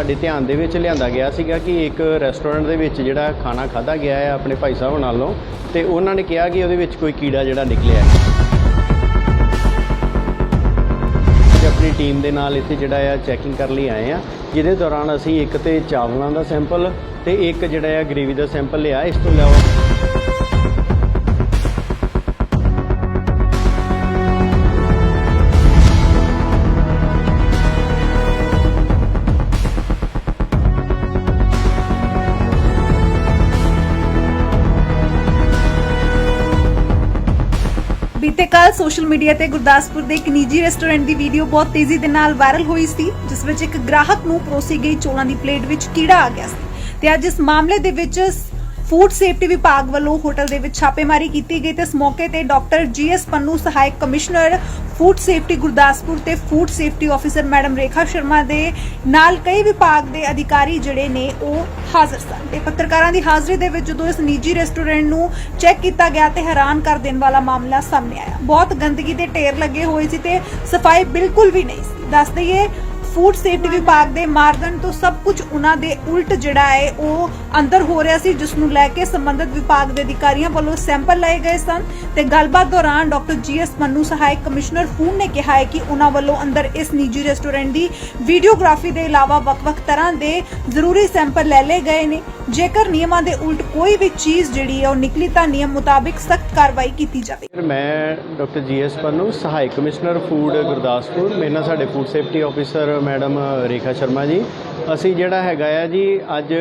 ਸਾਡੇ ਧਿਆਨ ਦੇ ਵਿੱਚ ਲਿਆਂਦਾ ਗਿਆ ਸੀਗਾ ਕਿ ਇੱਕ ਰੈਸਟੋਰੈਂਟ ਦੇ ਵਿੱਚ ਜਿਹੜਾ ਖਾਣਾ ਖਾਦਾ ਗਿਆ ਹੈ ਆਪਣੇ ਭਾਈ ਸਾਹਿਬ ਨਾਲੋਂ, ਤੇ ਉਹਨਾਂ ਨੇ ਕਿਹਾ ਕਿ ਉਹਦੇ ਵਿੱਚ ਕੋਈ ਕੀੜਾ ਜਿਹੜਾ ਨਿਕਲਿਆ ਹੈ। ਆਪਣੀ ਟੀਮ ਦੇ ਨਾਲ ਇੱਥੇ ਜਿਹੜਾ ਆ ਚੈਕਿੰਗ ਕਰਨ ਲਈ ਆਏ ਆ। ਜਿਹਦੇ ਦੌਰਾਨ ਅਸੀਂ ਇੱਕ ਤੇ ਚਾਵਲਾਂ ਦਾ ਸੈਂਪਲ ਤੇ ਇੱਕ ਜਿਹੜਾ ਆ ਗ੍ਰੇਵੀ ਦਾ ਸੈਂਪਲ ਲਿਆ। ਇਸ ਤੋਂ ਇਲਾਵਾ ਬੀਤੇ ਕੱਲ ਸੋਸ਼ਲ ਮੀਡੀਆ ਤੇ ਗੁਰਦਾਸਪੁਰ ਦੇ ਇੱਕ ਨਿੱਜੀ ਰੈਸਟੋਰੈਂਟ ਦੀ ਵੀਡੀਓ ਬਹੁਤ ਤੇਜ਼ੀ ਦੇ ਨਾਲ ਵਾਇਰਲ ਹੋਈ ਸੀ, ਜਿਸ ਵਿੱਚ ਇੱਕ ਗ੍ਰਾਹਕ ਨੂੰ ਪਰੋਸੀ ਗਈ ਚੋਲਾਂ ਦੀ ਪਲੇਟ ਵਿੱਚ ਕੀੜਾ ਆ ਗਿਆ ਸੀ। ਤੇ ਅੱਜ ਇਸ ਮਾਮਲੇ ਦੇ ਵਿੱਚ ਫੂਡ ਸੇਫਟੀ ਵਿਭਾਗ ਵੱਲੋਂ ਹੋਟਲ ਦੇ ਵਿੱਚ ਛਾਪੇਮਾਰੀ ਕੀਤੀ ਗਈ ਤੇ ਇਸ ਮੌਕੇ ਤੇ ਡਾਕਟਰ ਜੀਐਸ ਪੰਨੂ, ਸਹਾਇਕ ਕਮਿਸ਼ਨਰ, ਫੂਡ ਸੇਫਟੀ ਗੁਰਦਾਸਪੁਰ ਤੇ food safety officer madam Rekha Sharma ਦੇ ਨਾਲ ਕਈ ਵਿਭਾਗ ਦੇ ਅਧਿਕਾਰੀ ਜਿਹੜੇ ਨੇ ਉਹ ਹਾਜ਼ਰ ਸਨ। ਤੇ ਪੱਤਰਕਾਰਾਂ ਦੀ ਹਾਜ਼ਰੀ ਦੇ ਵਿੱਚ ਜਦੋਂ ਇਸ ਨਿੱਜੀ ਰੈਸਟੋਰੈਂਟ ਨੂੰ ਚੈੱਕ ਕੀਤਾ ਗਿਆ ਤੇ ਹੈਰਾਨ ਕਰ ਦੇਣ ਵਾਲਾ ਮਾਮਲਾ ਸਾਹਮਣੇ ਆਇਆ। ਬਹੁਤ ਗੰਦਗੀ ਦੇ ਢੇਰ ਲੱਗੇ ਹੋਏ ਸੀ ਤੇ ਸਫ਼ਾਈ ਬਿਲਕੁਲ ਵੀ ਨਹੀਂ ਸੀ। ਦੱਸ ਦਈਏ ਫੂਡ ਸੇਫਟੀ ਵਿਭਾਗ ਦੇ ਮਾਰਗਨ ਤੋਂ ਸਭ ਕੁਝ ਉਹਨਾਂ ਦੇ ਉਲਟ ਜਿਹੜਾ ਹੈ, ਉਹ ਅੰਦਰ ਹੋ ਰਿਹਾ ਸੀ ਜਿਸ ਨੂੰ ਲੈ ਕੇ ਸੰਬੰਧਿਤ ਵਿਭਾਗ ਦੇ ਅਧਿਕਾਰੀਆਂ ਵੱਲੋਂ ਸੈਂਪਲ ਲਏ ਗਏ ਸਨ ਤੇ ਗੱਲਬਾਤ ਦੌਰਾਨ ਡਾਕਟਰ ਜੀਐਸ ਮੰਨੂ ਸਹਾਇਕ ਕਮਿਸ਼ਨਰ ਫੂਡ ਨੇ ਕਿਹਾ ਹੈ ਕਿ ਉਹਨਾਂ ਵੱਲੋਂ ਅੰਦਰ ਇਸ ਨਿੱਜੀ ਰੈਸਟੋਰੈਂਟ ਦੀ ਵੀਡੀਓਗ੍ਰਾਫੀ ਦੇ ਇਲਾਵਾ ਵੱਖ-ਵੱਖ ਤਰ੍ਹਾਂ ਦੇ ਜ਼ਰੂਰੀ ਸੈਂਪਲ ਲੈ ਲਏ ਗਏ ਨੇ। ਜੇਕਰ ਨਿਯਮਾਂ ਦੇ ਉਲਟ ਕੋਈ ਵੀ ਚੀਜ਼ ਜਿਹੜੀ ਹੈ ਉਹ ਨਿਕਲੀ ਤਾਂ ਨਿਯਮ ਮੁਤਾਬਿਕ ਸਖਤ ਕਾਰਵਾਈ ਕੀਤੀ ਜਾਵੇ। ਮੈਂ ਡਾਕਟਰ ਜੀਐਸ ਪੰਨੂ, ਸਹਾਇਕ ਕਮਿਸ਼ਨਰ ਫੂਡ ਗੁਰਦਾਸਪੁਰ, ਮੇਰੇ ਨਾਲ ਸਾਡੇ food safety officer madam Rekha Sharma ji. ਅਸੀਂ ਜਿਹੜਾ ਹੈਗਾ ਆ ਜੀ, ਅੱਜ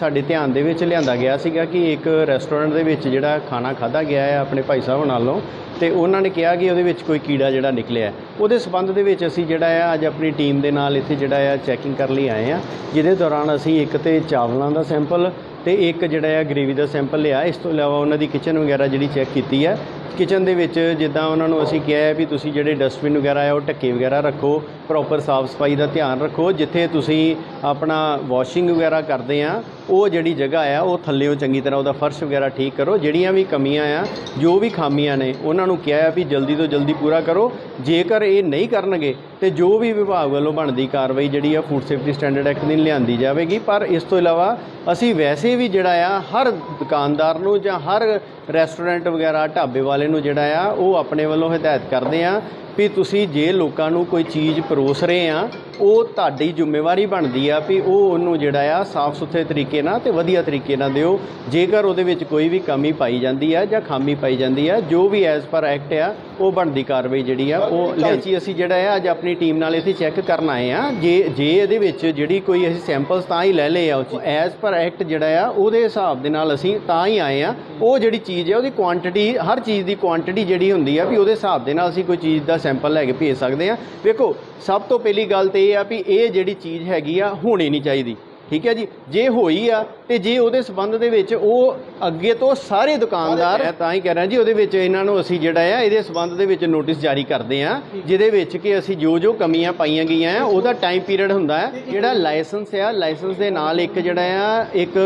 ਸਾਡੇ ਧਿਆਨ ਦੇ ਵਿੱਚ ਲਿਆਂਦਾ ਗਿਆ ਸੀਗਾ ਕਿ ਇੱਕ ਰੈਸਟੋਰੈਂਟ ਦੇ ਵਿੱਚ ਜਿਹੜਾ ਖਾਣਾ ਖਾਦਾ ਗਿਆ ਹੈ ਆਪਣੇ ਭਾਈ ਸਾਹਿਬ ਨਾਲੋਂ, ਤੇ ਉਹਨਾਂ ਨੇ ਕਿਹਾ ਕਿ ਉਹਦੇ ਵਿੱਚ ਕੋਈ ਕੀੜਾ ਜਿਹੜਾ ਨਿਕਲਿਆ। ਉਹਦੇ ਸਬੰਧ ਦੇ ਵਿੱਚ ਅਸੀਂ ਜਿਹੜਾ ਆ, ਅੱਜ ਆਪਣੀ ਟੀਮ ਦੇ ਨਾਲ ਇੱਥੇ ਜਿਹੜਾ ਆ ਚੈਕਿੰਗ ਕਰਨ ਲਈ ਆਏ ਆ। ਜਿਹਦੇ ਦੌਰਾਨ ਅਸੀਂ ਇੱਕ ਤੇ ਚਾਵਲਾਂ ਦਾ ਸੈਂਪਲ ਤੇ ਇੱਕ ਜਿਹੜਾ ਆ ਗ੍ਰੇਵੀ ਦਾ ਸੈਂਪਲ ਲਿਆ। ਇਸ ਤੋਂ ਇਲਾਵਾ ਉਹਨਾਂ ਦੀ ਕਿਚਨ ਵਗੈਰਾ ਜਿਹੜੀ ਚੈੱਕ ਕੀਤੀ ਹੈ ਕਿਚਨ ਦੇ ਵਿੱਚ ਜਿੱਦਾਂ ਉਹਨਾਂ ਨੂੰ ਅਸੀਂ ਕਿਹਾ ਹੈ ਵੀ ਤੁਸੀਂ ਜਿਹੜੇ ਡਸਟਬਿਨ ਵਗੈਰਾ ਆ ਉਹ ਢੱਕੇ ਵਗੈਰਾ ਰੱਖੋ ਪ੍ਰੋਪਰ ਸਾਫ਼ ਸਫ਼ਾਈ ਦਾ ਧਿਆਨ ਰੱਖੋ। ਜਿੱਥੇ ਤੁਸੀਂ ਆਪਣਾ ਵਾਸ਼ਿੰਗ ਵਗੈਰਾ ਕਰਦੇ ਆ, ਉਹ ਜਿਹੜੀ ਜਗ੍ਹਾ ਆ, ਉਹ ਥੱਲੇ ਉਹ ਚੰਗੀ ਤਰ੍ਹਾਂ ਉਹਦਾ ਫਰਸ਼ ਵਗੈਰਾ ਠੀਕ ਕਰੋ। ਜਿਹੜੀਆਂ ਵੀ ਕਮੀਆਂ ਆ, ਜੋ ਵੀ ਖਾਮੀਆਂ ਨੇ, ਉਹਨਾਂ ਨੂੰ ਕਿਹਾ ਆ ਵੀ ਜਲਦੀ ਤੋਂ ਜਲਦੀ ਪੂਰਾ ਕਰੋ। ਜੇਕਰ ਇਹ ਨਹੀਂ ਕਰਨਗੇ, ਤੇ ਜੋ ਵੀ ਵਿਭਾਗ ਵੱਲੋਂ ਬਣਦੀ ਕਾਰਵਾਈ ਜਿਹੜੀ ਆ ਫੂਡ ਸੇਫਟੀ ਸਟੈਂਡਰਡ ਐਕਟ ਦੀ ਲਿਆਂਦੀ ਜਾਵੇਗੀ। ਪਰ ਇਸ ਤੋਂ ਇਲਾਵਾ ਅਸੀਂ ਵੈਸੇ ਵੀ ਜਿਹੜਾ ਆ, ਹਰ ਦੁਕਾਨਦਾਰ ਨੂੰ ਜਾਂ ਹਰ ਰੈਸਟੋਰੈਂਟ ਵਗੈਰਾ ਢਾਬੇ ਵਾਲੇ ਨੂੰ ਜਿਹੜਾ ਆ ਉਹ ਆਪਣੇ ਵੱਲੋਂ ਹਦਾਇਤ ਕਰਦੇ ਆ ਵੀ ਤੁਸੀਂ ਜੇ ਲੋਕਾਂ ਨੂੰ ਕੋਈ ਚੀਜ਼ ਪਰੋਸ ਰਹੇ ਆ, ਉਹ ਤੁਹਾਡੀ ਜ਼ਿੰਮੇਵਾਰੀ ਬਣਦੀ ਆ ਵੀ ਉਹ ਉਹਨੂੰ ਜਿਹੜਾ ਆ ਸਾਫ਼ ਸੁਥਰੇ ਤਰੀਕੇ ਨਾਲ ਤੇ ਵਧੀਆ ਤਰੀਕੇ ਨਾਲ ਦਿਓ। ਜੇਕਰ ਉਹਦੇ ਵਿੱਚ ਕੋਈ ਵੀ ਕਮੀ ਪਾਈ ਜਾਂਦੀ ਆ ਜਾਂ ਖਾਮੀ ਪਾਈ ਜਾਂਦੀ ਆ, ਜੋ ਵੀ ਐਜ਼ ਪਰ ਐਕਟ ਆ, ਉਹ ਬਣਦੀ ਕਾਰਵਾਈ ਜਿਹੜੀ ਆ, ਉਹ ਲਿਆਚੀ ਅਸੀਂ ਜਿਹੜਾ ਆ, ਅੱਜ ਆਪਣੀ ਟੀਮ ਨਾਲ ਇੱਥੇ ਚੈੱਕ ਕਰਨ ਆਏ ਆ। ਜੇ ਜੇ ਇਹਦੇ ਵਿੱਚ ਜਿਹੜੀ ਕੋਈ ਅਸੀਂ ਸੈਂਪਲਸ ਤਾਂ ਹੀ ਲੈ ਲਏ ਆ, ਉਹ ਐਜ਼ ਪਰ ਐਕਟ ਜਿਹੜਾ ਆ, ਉਹਦੇ ਹਿਸਾਬ ਦੇ ਨਾਲ ਅਸੀਂ ਤਾਂ ਹੀ ਆਏ ਆ। ਉਹ ਜਿਹੜੀ ਚੀਜ਼ ਆ, ਉਹਦੀ ਕੁਆਂਟੀਟੀ ਹਰ ਚੀਜ਼ ਦੀ ਕੁਆਂਟੀਟੀ ਜਿਹੜੀ ਹੁੰਦੀ ਆ, ਵੀ ਉਹਦੇ ਹਿਸਾਬ ਦੇ ਨਾਲ ਅਸੀਂ ਕੋਈ ਚੀਜ਼ ਦਾ ਸੈਂਪਲ ਲੈ ਕੇ ਭੇਜ ਸਕਦੇ ਆ। ਵੇਖੋ, ਸਭ ਤੋਂ ਪਹਿਲੀ ਗੱਲ ਤੇ ਇਹ ਆ ਵੀ ਇਹ ਜਿਹੜੀ ਚੀਜ਼ ਹੈਗੀ ਆ, ਹੋਣੀ ਨਹੀਂ ਚਾਹੀਦੀ। ਠੀਕ ਹੈ ਜੀ? ਜੇ ਹੋਈ ਆ ਤੇ ਜੇ ਉਹਦੇ ਸਬੰਧ ਦੇ ਵਿੱਚ ਉਹ ਅੱਗੇ ਤੋਂ ਸਾਰੇ ਦੁਕਾਨਦਾਰ ਮੈਂ ਤਾਂ ਹੀ ਕਹਿ ਰਿਹਾ ਜੀ ਉਹਦੇ ਵਿੱਚ ਇਹਨਾਂ ਨੂੰ ਅਸੀਂ ਜਿਹੜਾ ਆ ਇਹਦੇ ਸਬੰਧ ਦੇ ਵਿੱਚ ਨੋਟਿਸ ਜਾਰੀ ਕਰਦੇ ਆ ਜਿਹਦੇ ਵਿੱਚ ਕਿ ਅਸੀਂ ਜੋ ਜੋ ਕਮੀਆਂ ਪਾਈਆਂ ਗਈਆਂ ਆ ਉਹਦਾ ਟਾਈਮ ਪੀਰੀਅਡ ਹੁੰਦਾ ਹੈ ਜਿਹੜਾ ਲਾਇਸੈਂਸ ਆ ਲਾਇਸੈਂਸ ਦੇ ਨਾਲ ਇੱਕ ਜਿਹੜਾ ਆ ਇੱਕ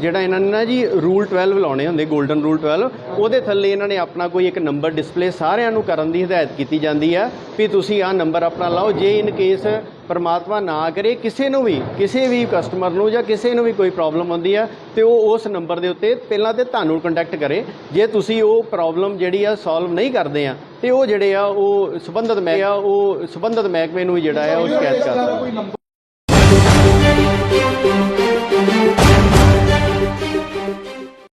ਜਿਹੜਾ ਇਹਨਾਂ ਨੇ ਨਾ ਜੀ ਰੂਲ 12 ਲਾਉਣੇ ਹੁੰਦੇ 골ਡਨ ਰੂਲ 12 ਉਹਦੇ ਥੱਲੇ ਇਹਨਾਂ ਨੇ ਆਪਣਾ ਕੋਈ ਇੱਕ ਨੰਬਰ ਡਿਸਪਲੇ ਸਾਰਿਆਂ ਨੂੰ ਕਰਨ ਦੀ ਹਦਾਇਤ ਕੀਤੀ ਜਾਂਦੀ ਆ ਵੀ ਤੁਸੀਂ ਆਹ ਨੰਬਰ ਆਪਣਾ ਲਾਓ ਜੇ ਇਨ ਕੇਸ ਪਰਮਾਤਮਾ ਨਾ ਕਰੇ, ਕਿਸੇ ਨੂੰ ਵੀ, ਕਿਸੇ ਵੀ ਕਸਟਮਰ ਨੂੰ ਜਾਂ ਕਿਸੇ ਨੂੰ ਵੀ ਕੋਈ ਪ੍ਰੋਬਲਮ ਆਉਂਦੀ ਆ, ਤੇ ਉਹ ਉਸ ਨੰਬਰ ਦੇ ਉੱਤੇ ਪਹਿਲਾਂ ਤੇ ਤੁਹਾਨੂੰ ਕੰਟੈਕਟ ਕਰੇ। ਜੇ ਤੁਸੀਂ ਉਹ ਪ੍ਰੋਬਲਮ ਜਿਹੜੀ ਆ ਸੋਲਵ ਨਹੀਂ ਕਰਦੇ ਆ, ਤੇ ਉਹ ਜਿਹੜੇ ਆ, ਉਹ ਸੰਬੰਧਿਤ ਮੈਂ ਆ, ਉਹ ਸੰਬੰਧਿਤ ਮਹਿਕਮੇ ਨੂੰ ਵੀ ਜਿਹੜਾ ਆ, ਉਹ ਸ਼ਿਕਾਇਤ ਕਰ ਸਕਦੇ